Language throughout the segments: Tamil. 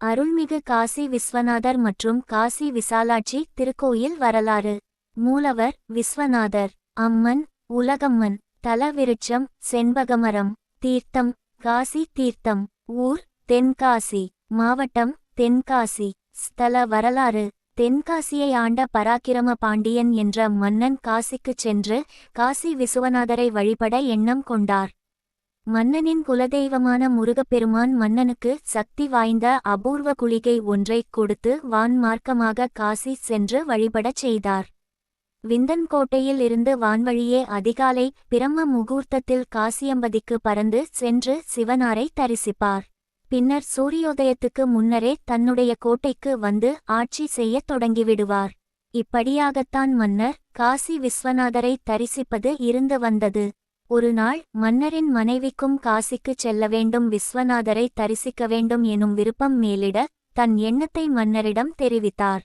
அருள்மிகு காசி விஸ்வநாதர் மற்றும் காசி விசாலாட்சி திருக்கோயில் வரலாறு. மூலவர் விஸ்வநாதர். அம்மன் உலகம்மன். தலவிருட்சம் செண்பகமரம். தீர்த்தம் காசி தீர்த்தம். ஊர் தென்காசி. மாவட்டம் தென்காசி. ஸ்தல வரலாறு. தென்காசியை ஆண்ட பராக்கிரம பாண்டியன் என்ற மன்னன் காசிக்குச் சென்று காசி விசுவநாதரை வழிபட எண்ணம் கொண்டார். மன்னனின் குலதெய்வமான முருகப்பெருமான் மன்னனுக்கு சக்தி வாய்ந்த அபூர்வ குளிகை ஒன்றைக் கொடுத்து வான்மார்க்கமாக காசி சென்று வழிபடச் செய்தார். விந்தன்கோட்டையில் இருந்து வான்வழியே அதிகாலை பிரம்ம முகூர்த்தத்தில் காசியம்பதிக்கு பறந்து சென்று சிவனாரை தரிசிப்பார். பின்னர் சூரியோதயத்துக்கு முன்னரே தன்னுடைய கோட்டைக்கு வந்து ஆட்சி செய்யத் தொடங்கிவிடுவார். இப்படியாகத்தான் மன்னர் காசி விஸ்வநாதரை தரிசிப்பது இருந்து வந்தது. ஒரு நாள் மன்னரின் மனைவிக்கும் காசிக்குச் செல்ல வேண்டும் விஸ்வநாதரை தரிசிக்க வேண்டும் எனும் விருப்பம் மேலிட தன் எண்ணத்தை மன்னரிடம் தெரிவித்தார்.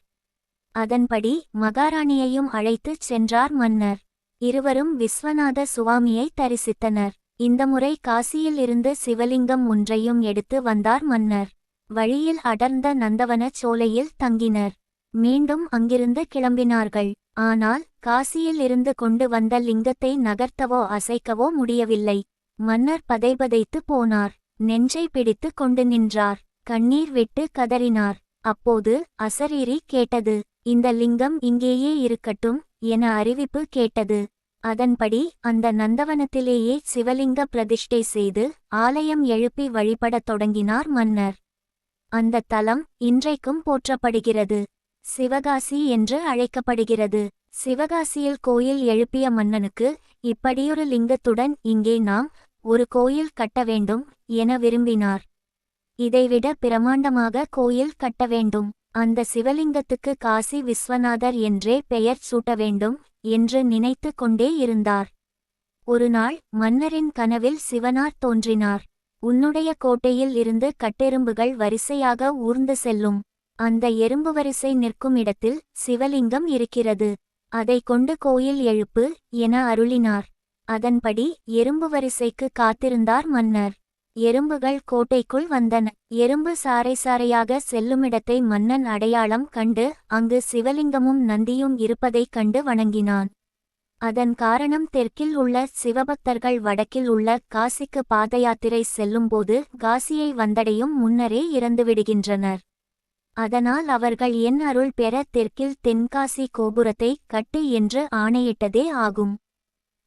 அதன்படி மகாராணியையும் அழைத்துச் சென்றார் மன்னர். இருவரும் விஸ்வநாத சுவாமியை தரிசித்தனர். இந்த முறை காசியில் இருந்து சிவலிங்கம் ஒன்றையும் எடுத்து வந்தார் மன்னர். வழியில் அடர்ந்த நந்தவனச் சோலையில் தங்கினர். மீண்டும் அங்கிருந்து கிளம்பினார்கள். ஆனால் காசியில் இருந்து கொண்டு வந்த லிங்கத்தை நகர்த்தவோ அசைக்கவோ முடியவில்லை. மன்னர் பதைபதைத்து போனார். நெஞ்சை பிடித்து கொண்டு நின்றார். கண்ணீர் விட்டு கதறினார். அப்போது அசரீரி கேட்டது இந்த லிங்கம் இங்கேயே இருக்கட்டும் என அறிவிப்பு கேட்டது. அதன்படி அந்த நந்தவனத்திலேயே சிவலிங்க பிரதிஷ்டை செய்து ஆலயம் எழுப்பி வழிபடத் தொடங்கினார் மன்னர். அந்த தலம் இன்றைக்கும் போற்றப்படுகிறது. சிவகாசி என்று அழைக்கப்படுகிறது. சிவகாசியில் கோயில் எழுப்பிய மன்னனுக்கு இப்படியொரு லிங்கத்துடன் இங்கே நாம் ஒரு கோயில் கட்ட வேண்டும் என விரும்பினார். இதைவிட பிரமாண்டமாக கோயில் கட்ட வேண்டும். அந்த சிவலிங்கத்துக்கு காசி விஸ்வநாதர் என்றே பெயர் சூட்ட வேண்டும் என்று நினைத்து கொண்டே இருந்தார். ஒருநாள் மன்னரின் கனவில் சிவனார் தோன்றினார். உன்னுடைய கோட்டையில் இருந்து கட்டெரும்புகள் வரிசையாக ஊர்ந்து செல்லும். அந்த எறும்பு வரிசை நிற்கும் இடத்தில் சிவலிங்கம் இருக்கிறது. அதை கொண்டு கோயில் எழுப்பு என அருளினார். அதன்படி எறும்பு வரிசைக்கு காத்திருந்தார் மன்னர். எறும்புகள் கோட்டைக்குள் வந்தன. எறும்பு சாறை சாறையாக செல்லுமிடத்தை மன்னன் அடையாளம் கண்டு அங்கு சிவலிங்கமும் நந்தியும் இருப்பதைக் கண்டு வணங்கினான். அதன் காரணம் தெற்கில் உள்ள சிவபக்தர்கள் வடக்கில் உள்ள காசிக்கு பாதயாத்திரை செல்லும்போது காசியை வந்தடையும் முன்னரே இறந்துவிடுகின்றனர். அதனால் அவர்கள் என் அருள் பெற தெற்கில் தென்காசி கோபுரத்தை கட்டு என்று ஆணையிட்டதே ஆகும்.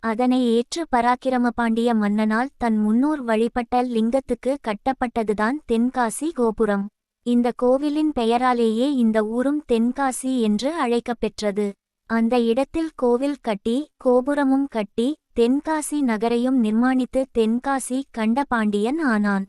அதனை ஏற்று பராக்கிரம பாண்டிய மன்னனால் தன் முன்னோர் வழிபட்ட லிங்கத்துக்கு கட்டப்பட்டதுதான் தென்காசி கோபுரம். இந்த கோவிலின் பெயராலேயே இந்த ஊரும் தென்காசி என்று அழைக்கப்பெற்றது. அந்த இடத்தில் கோவில் கட்டி கோபுரமும் கட்டி தென்காசி நகரையும் நிர்மாணித்து தென்காசி கண்ட பாண்டியன் ஆனான்.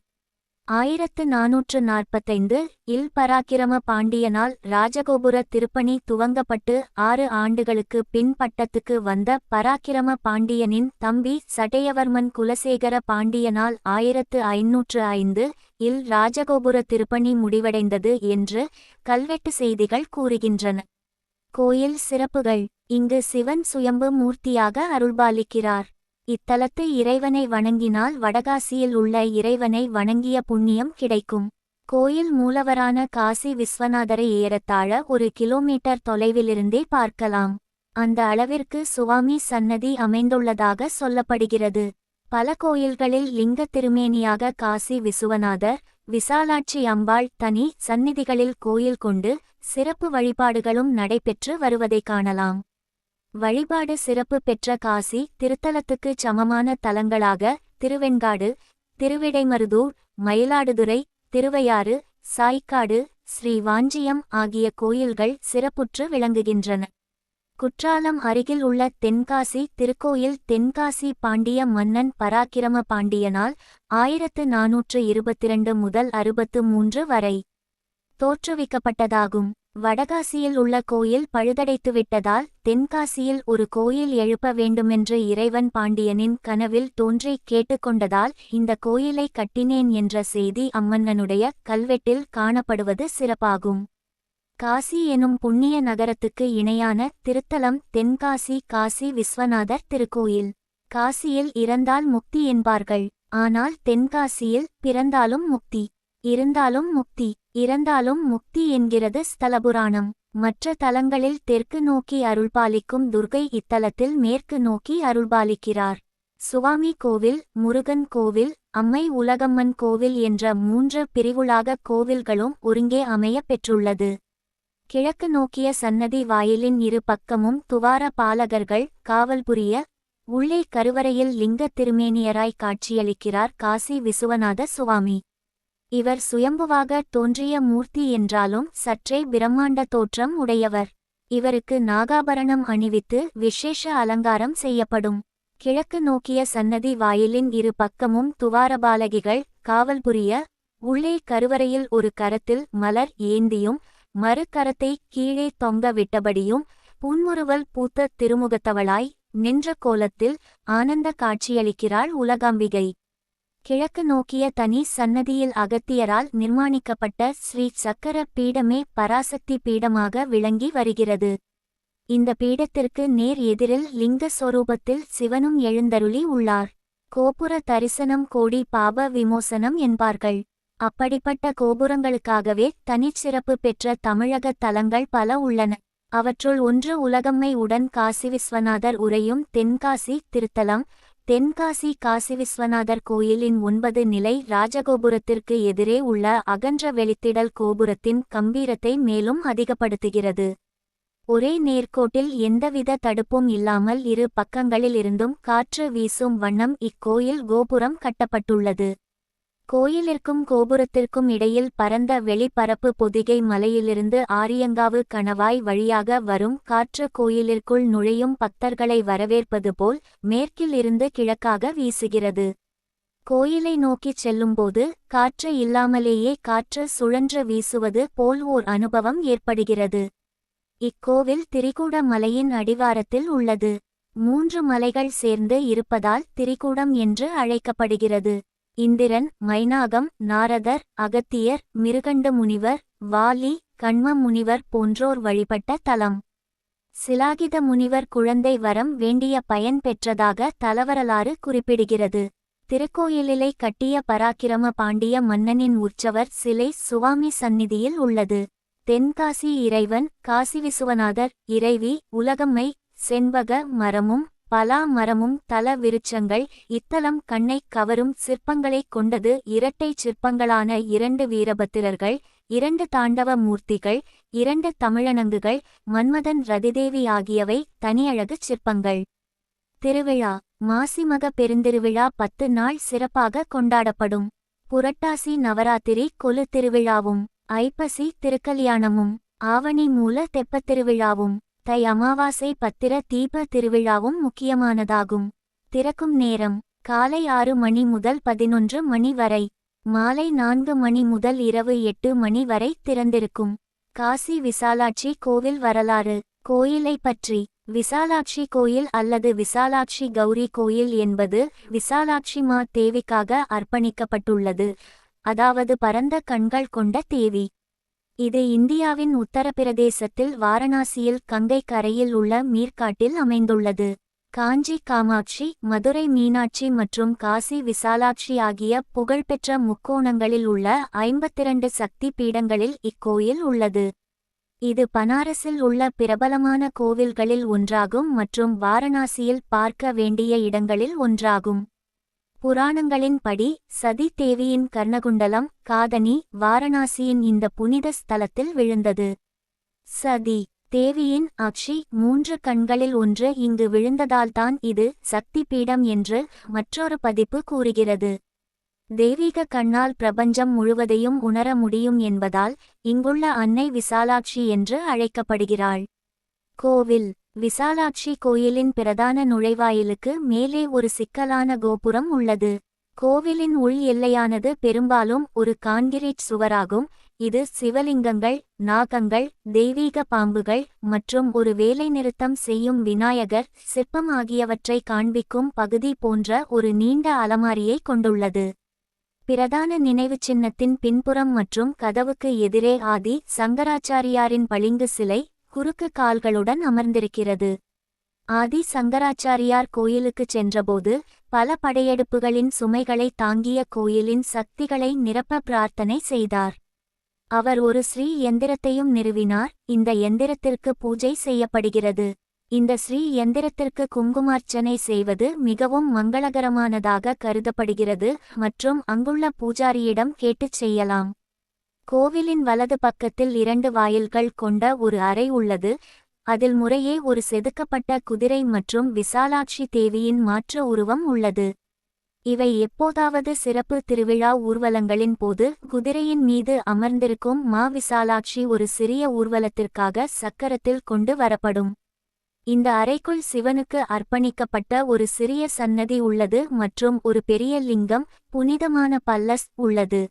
ஆயிரத்து நாநூற்று நாற்பத்தைந்து இல் பராக்கிரம பாண்டியனால் ராஜகோபுர திருப்பணி துவங்கப்பட்டு ஆறு ஆண்டுகளுக்கு பின் பட்டத்துக்கு வந்த பராக்கிரம பாண்டியனின் தம்பி சடையவர்மன் குலசேகர பாண்டியனால் ஆயிரத்து ஐநூற்று ஐந்து இல் ராஜகோபுர திருப்பணி முடிவடைந்தது என்று கல்வெட்டு செய்திகள் கூறுகின்றன. கோயில் சிறப்புகள். இங்கு சிவன் சுயம்பு மூர்த்தியாக அருள்பாலிக்கிறார். இத்தலத்து இறைவனை வணங்கினால் வடகாசியில் உள்ள இறைவனை வணங்கிய புண்ணியம் கிடைக்கும். கோயில் மூலவரான காசி விஸ்வநாதரை ஏறத்தாழ ஒரு கிலோமீட்டர் தொலைவிலிருந்தே பார்க்கலாம். அந்த அளவிற்கு சுவாமி சன்னதி அமைந்துள்ளதாக சொல்லப்படுகிறது. பல கோயில்களில் லிங்க திருமேனியாக காசி விசுவநாதர் விசாலாட்சி அம்பாள் தனி சந்நிதிகளில் கோயில் கொண்டு சிறப்பு வழிபாடுகளும் நடைபெற்று வருவதைக் காணலாம். வழிபாடு சிறப்பு பெற்ற காசி திருத்தலத்துக்கு சமமான தலங்களாக திருவெண்காடு திருவிடைமருதூர் மயிலாடுதுறை திருவையாறு சாய்க்காடு ஸ்ரீ வாஞ்சியம் ஆகிய கோயில்கள் சிறப்புற்று விளங்குகின்றன. குற்றாலம் அருகில் உள்ள தென்காசி திருக்கோயில் தென்காசி பாண்டிய மன்னன் பராக்கிரம பாண்டியனால் ஆயிரத்து நாநூற்று இருபத்திரண்டு முதல் அறுபத்து மூன்று வரை தோற்றுவிக்கப்பட்டதாகும். வடகாசியில் உள்ள கோயில் பழுதடைத்துவிட்டதால் தென்காசியில் ஒரு கோயில் எழுப்ப வேண்டுமென்று இறைவன் பாண்டியனின் கனவில் தோன்றி கேட்டுக்கொண்டதால் இந்த கோயிலை கட்டினேன் என்ற செய்தி அம்மன்னனுடைய கல்வெட்டில் காணப்படுவது சிறப்பாகும். காசி எனும் புண்ணிய நகரத்துக்கு இணையான திருத்தலம் தென்காசி காசி விஸ்வநாதர் திருக்கோயில். காசியில் இறந்தால் முக்தி என்பார்கள். ஆனால் தென்காசியில் பிறந்தாலும் முக்தி. இருந்தாலும் முக்தி இறந்தாலும் முக்தி என்கிறது ஸ்தலபுராணம். மற்ற தலங்களில் தெற்கு நோக்கி அருள்பாலிக்கும் துர்கை இத்தலத்தில் மேற்கு நோக்கி அருள்பாலிக்கிறார். சுவாமி கோவில் முருகன் கோவில் அம்மை உலகம்மன் கோவில் என்ற மூன்று பிரிவுளாக கோவில்களும் ஒருங்கே அமையப் பெற்றுள்ளது. கிழக்கு நோக்கிய சன்னதி வாயிலின் இரு பக்கமும் துவார பாலகர்கள் காவல் புரிய உள்ளே கருவறையில் லிங்க திருமேனியராய் காட்சியளிக்கிறார் காசி விசுவநாத சுவாமி. இவர் சுயம்புவாக தோன்றிய மூர்த்தி என்றாலும் சற்றே பிரம்மாண்ட தோற்றம் உடையவர். இவருக்கு நாகாபரணம் அணிவித்து விசேஷ அலங்காரம் செய்யப்படும். கிழக்கு நோக்கிய சன்னதி வாயிலின் இரு பக்கமும் துவாரபாலகிகள் காவல் புரிய உள்ளே கருவறையில் ஒரு கரத்தில் மலர் ஏந்தியும் மறு கரத்தை கீழே தொங்க விட்டபடியும் புன்முறுவல் பூத்த திருமுகத்தவளாய் நின்ற கோலத்தில் ஆனந்த காட்சியளிக்கிறாள் உலகாம்பிகை. கிழக்கு நோக்கிய தனி சன்னதியில் அகத்தியரால் நிர்மாணிக்கப்பட்ட ஸ்ரீ சக்கர பீடமே பராசக்தி பீடமாக விளங்கி வருகிறது. இந்த பீடத்திற்கு நேர் எதிரில் லிங்க சொரூபத்தில் சிவனும் எழுந்தருளி உள்ளார். கோபுர தரிசனம் கோடி பாப விமோசனம் என்பார்கள். அப்படிப்பட்ட கோபுரங்களுக்காகவே தனிச்சிறப்பு பெற்ற தமிழக தலங்கள் பல உள்ளன. அவற்றுள் ஒன்று உலகம்மை உடன் காசி விஸ்வநாதர் உரையும் தென்காசி திருத்தலம் தென்காசி காசி விஸ்வநாதர் கோயிலின் ஒன்பது நிலை ராஜகோபுரத்திற்கு எதிரே உள்ள அகன்ற வெளித்திடல் கோபுரத்தின் கம்பீரத்தை மேலும் அதிகப்படுத்துகிறது. ஒரே நேர்கோட்டில் எந்தவித தடுப்பும் இல்லாமல் இரு பக்கங்களிலிருந்தும் காற்று வீசும் வண்ணம் இக்கோயில் கோபுரம் கட்டப்பட்டுள்ளது. கோயிலிற்கும் கோபுரத்திற்கும் இடையில் பரந்த வெளிப்பரப்பு பொதிகை மலையிலிருந்து ஆரியங்காவு கணவாய் வழியாக வரும் காற்று கோயிலிற்குள் நுழையும் பக்தர்களை வரவேற்பது போல் மேற்கில் இருந்து கிழக்காக வீசுகிறது. கோயிலை நோக்கிச் செல்லும்போது காற்று இல்லாமலேயே காற்று சுழன்று வீசுவது போல் ஓர் அனுபவம் ஏற்படுகிறது. இக்கோவில் திரிகூட மலையின் அடிவாரத்தில் உள்ளது. மூன்று மலைகள் சேர்ந்து இருப்பதால் திரிகூடம் என்று அழைக்கப்படுகிறது. இந்திரன் மைனாகம் நாரதர் அகத்தியர் மிருகண்ட முனிவர் வாலி கண்ம முனிவர் போன்றோர் வழிபட்ட தலம். சிலாகித முனிவர் குழந்தை வரம் வேண்டிய பயன் பெற்றதாக தலவரலாறு குறிப்பிடுகிறது. திருக்கோயிலிலை கட்டிய பராக்கிரம பாண்டிய மன்னனின் உற்சவர் சிலை சுவாமி சந்நிதியில் உள்ளது. தென்காசி இறைவன் காசி விசுவநாதர் இறைவி உலகம்மை செண்பக மரமும் பலா மரமும் தல விருட்சங்கள் இத்தலம் கண்ணைக் கவரும் சிற்பங்களைக் கொண்டது இரட்டை சிற்பங்களான இரண்டு வீரபத்திரர்கள் இரண்டு தாண்டவ மூர்த்திகள் இரண்டு தமிழனங்குகள் மன்மதன் ரதிதேவி ஆகியவை தனியழகு சிற்பங்கள். திருவிழா மாசிமக பெருந்திருவிழா பத்து நாள் சிறப்பாக கொண்டாடப்படும். புரட்டாசி நவராத்திரி கொலு திருவிழாவும் ஐப்பசி திருக்கல்யாணமும் ஆவணி மூல தெப்பத் திருவிழாவும் தை அமாவாசை பத்திர தீப திருவிழாவும் முக்கியமானதாகும். திறக்கும் நேரம். காலை ஆறு மணி முதல் பதினொன்று மணி வரை. மாலை நான்கு மணி முதல் இரவு எட்டு மணி வரை திறந்திருக்கும். காசி விசாலாட்சி கோவில் வரலாறு. கோயிலை பற்றி. விசாலாட்சி கோயில் அல்லது விசாலாட்சி கௌரி கோயில் என்பது விசாலாட்சி மா தேவிக்காக அர்ப்பணிக்கப்பட்டுள்ளது. அதாவது பரந்த கண்கள் கொண்ட தேவி. இது இந்தியாவின் உத்தரப்பிரதேசத்தில் வாரணாசியில் கங்கை கரையில் உள்ள மீர்காட்டில் அமைந்துள்ளது. காஞ்சி காமாட்சி மதுரை மீனாட்சி மற்றும் காசி விசாலாட்சி ஆகிய புகழ்பெற்ற முக்கோணங்களில் உள்ள ஐம்பத்திரண்டு சக்தி பீடங்களில் இக்கோயில் உள்ளது. இது பனாரஸில் உள்ள பிரபலமான கோவில்களில் ஒன்றாகும் மற்றும் வாரணாசியில் பார்க்க வேண்டிய இடங்களில் ஒன்றாகும். புராணங்களின்படி சதி தேவியின் கர்ணகுண்டலம் காதனி வாரணாசியின் இந்த புனித ஸ்தலத்தில் விழுந்தது. சதி தேவியின் அக்ஷி மூன்று கண்களில் ஒன்று இங்கு விழுந்ததால்தான் இது சக்தி பீடம் என்று மற்றொரு பதிப்பு கூறுகிறது. தெய்வீக கண்ணால் பிரபஞ்சம் முழுவதையும் உணர முடியும் என்பதால் இங்குள்ள அன்னை விசாலாட்சி என்று அழைக்கப்படுகிறாள். கோவில் விசாலாட்சி கோயிலின் பிரதான நுழைவாயிலுக்கு மேலே ஒரு சிக்கலான கோபுரம் உள்ளது. கோவிலின் உள் எல்லையானது பெரும்பாலும் ஒரு கான்கிரீட் சுவராகும். இது சிவலிங்கங்கள் நாகங்கள் தெய்வீக பாம்புகள் மற்றும் ஒரு வேலைநிறுத்தம் செய்யும் விநாயகர் சிற்பம் ஆகியவற்றை காண்பிக்கும் பகுதி போன்ற ஒரு நீண்ட அலமாரியை கொண்டுள்ளது. பிரதான நினைவு சின்னத்தின் பின்புறம் மற்றும் கதவுக்கு எதிரே ஆதி சங்கராச்சாரியாரின் பளிங்கு சிலை குறுக்கு கால்களுடன் அமர்ந்திருக்கிறது. ஆதி சங்கராச்சாரியார் கோயிலுக்குச் சென்றபோது பல படையெடுப்புகளின் சுமைகளை தாங்கிய கோயிலின் சக்திகளை நிரப்ப பிரார்த்தனை செய்தார். அவர் ஒரு ஸ்ரீ எந்திரத்தையும் நிறுவினார். இந்த எந்திரத்திற்கு பூஜை செய்யப்படுகிறது. இந்த ஸ்ரீ எந்திரத்திற்கு குங்குமார்ச்சனை செய்வது மிகவும் மங்களகரமானதாக கருதப்படுகிறது. மற்றும் அங்குள்ள பூஜாரியிடம் கேட்டுச் செய்யலாம். கோவிலின் வலது பக்கத்தில் இரண்டு வாயில்கள் கொண்ட ஒரு அறை உள்ளது. அதில் முறையே ஒரு செதுக்கப்பட்ட குதிரை மற்றும் விசாலாட்சி தேவியின் மாற்று உருவம் உள்ளது. இவை எப்போதாவது சிறப்பு திருவிழா ஊர்வலங்களின் போது குதிரையின் மீது அமர்ந்திருக்கும் மா விசாலாட்சி ஒரு சிறிய ஊர்வலத்திற்காக சக்கரத்தில் கொண்டு வரப்படும். இந்த அறைக்குள் சிவனுக்கு அர்ப்பணிக்கப்பட்ட ஒரு சிறிய சன்னதி உள்ளது மற்றும் ஒரு பெரிய லிங்கம் புனிதமான பல்லஸ் உள்ளது.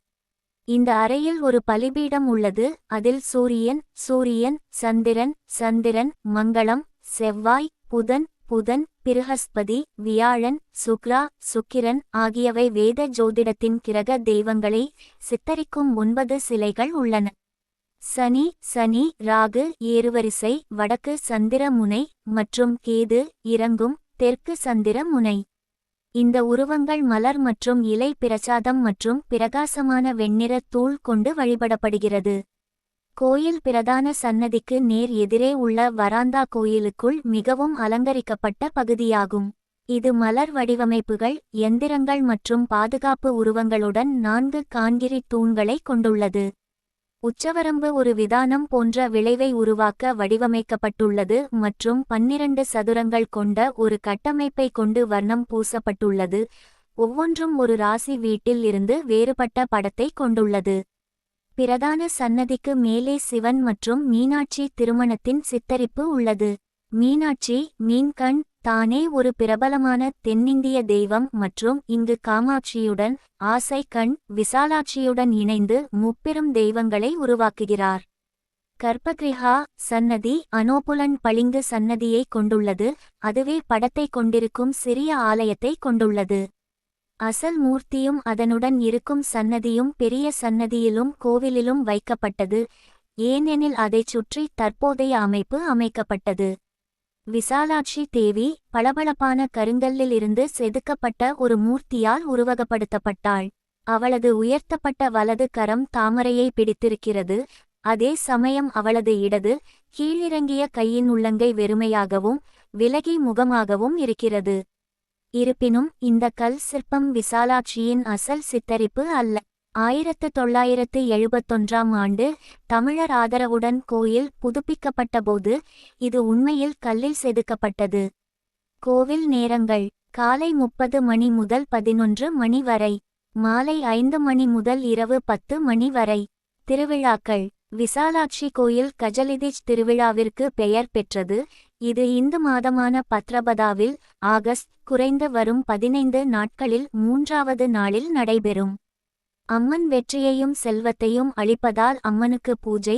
இந்த அறையில் ஒரு பலிபீடம் உள்ளது. அதில் சூரியன் சூரியன் சந்திரன் சந்திரன் மங்களம் செவ்வாய் புதன் புதன் பிருஹஸ்பதி வியாழன் சுக்ரா சுக்கிரன் ஆகியவை வேத ஜோதிடத்தின் கிரக தெய்வங்களை சித்தரிக்கும் ஒன்பது சிலைகள் உள்ளன. சனி சனி ராகு ஏறுவரிசை வடக்கு சந்திர முனை மற்றும் கேது இறங்கும் தெற்கு சந்திர முனை. இந்த உருவங்கள் மலர் மற்றும் இலை பிரசாதம் மற்றும் பிரகாசமான வெண்ணிற தூள் கொண்டு வழிபடப்படுகிறது. கோயில் பிரதான சன்னதிக்கு நேர் எதிரே உள்ள வராந்தா கோயிலுக்குள் மிகவும் அலங்கரிக்கப்பட்ட பகுதியாகும். இது மலர் வடிவமைப்புகள் எந்திரங்கள் மற்றும் பாதுகாப்பு உருவங்களுடன் நான்கு கான்கிரி தூண்களை கொண்டுள்ளது. உச்சவரம்பு ஒரு விதானம் போன்ற விளைவை உருவாக்க வடிவமைக்கப்பட்டுள்ளது மற்றும் பன்னிரண்டு சதுரங்கள் கொண்ட ஒரு கட்டமைப்பை கொண்டு வர்ணம் பூசப்பட்டுள்ளது. ஒவ்வொன்றும் ஒரு ராசி வீட்டில் இருந்து வேறுபட்ட படத்தை கொண்டுள்ளது. பிரதான சன்னதிக்கு மேலே சிவன் மற்றும் மீனாட்சி திருமணத்தின் சித்தரிப்பு உள்ளது. மீனாட்சி மீன்கண் தானே ஒரு பிரபலமான தென்னிந்திய தெய்வம் மற்றும் இங்கு காமாட்சியுடன் ஆசை கண் விசாலாட்சியுடன் இணைந்து முப்பெரும் தெய்வங்களை உருவாக்குகிறார். கர்ப்பகிரிஹா சன்னதி அனோபுலன் பளிங்கு சன்னதியை கொண்டுள்ளது அதுவே படத்தை கொண்டிருக்கும் சிறிய ஆலயத்தை கொண்டுள்ளது. அசல் மூர்த்தியும் அதனுடன் இருக்கும் சன்னதியும் பெரிய சன்னதியிலும் கோவிலிலும் வைக்கப்பட்டது ஏனெனில் அதைச் சுற்றி தற்போதைய அமைப்பு அமைக்கப்பட்டது. விசாலாட்சி தேவி பளபளப்பான கருங்கல்லிலிருந்து செதுக்கப்பட்ட ஒரு மூர்த்தியால் உருவகப்படுத்தப்பட்டாள். அவளது உயர்த்தப்பட்ட வலது கரம் தாமரையை பிடித்திருக்கிறது. அதே சமயம் அவளது இடது கீழிறங்கிய கையின் உள்ளங்கை வெறுமையாகவும் விலகி முகமாகவும் இருக்கிறது. இருப்பினும் இந்த கல் சிற்பம் விசாலாட்சியின் அசல் சித்தரிப்பு அல்ல. ஆயிரத்து தொள்ளாயிரத்து எழுபத்தொன்றாம் ஆண்டு தமிழர் ஆதரவுடன் கோயில் புதுப்பிக்கப்பட்டபோது இது உண்மையில் கல்லில் செதுக்கப்பட்டது. கோவில் நேரங்கள் காலை முப்பது மணி முதல் பதினொன்று மணி வரை மாலை ஐந்து மணி முதல் இரவு பத்து மணி வரை. திருவிழாக்கள் விசாலாட்சி கோயில் கஜலிதிஜ் திருவிழாவிற்கு பெயர் பெற்றது. இது இந்து மாதமான பத்ரபதாவில் ஆகஸ்ட் குறைந்து வரும் பதினைந்து நாட்களில் மூன்றாவது நாளில் நடைபெறும். அம்மன் வெற்றியையும் செல்வத்தையும் அளிப்பதால் அம்மனுக்கு பூஜை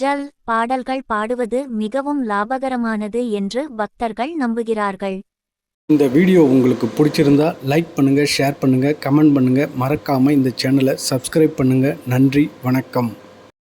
ஜல் பாடல்கள் பாடுவது மிகவும் லாபகரமானது என்று பக்தர்கள் நம்புகிறார்கள். இந்த வீடியோ உங்களுக்கு பிடிச்சிருந்தா லைக் பண்ணுங்கள் ஷேர் பண்ணுங்கள் கமெண்ட் பண்ணுங்கள் மறக்காமல் இந்த சேனலை சப்ஸ்கிரைப் பண்ணுங்கள் நன்றி வணக்கம்.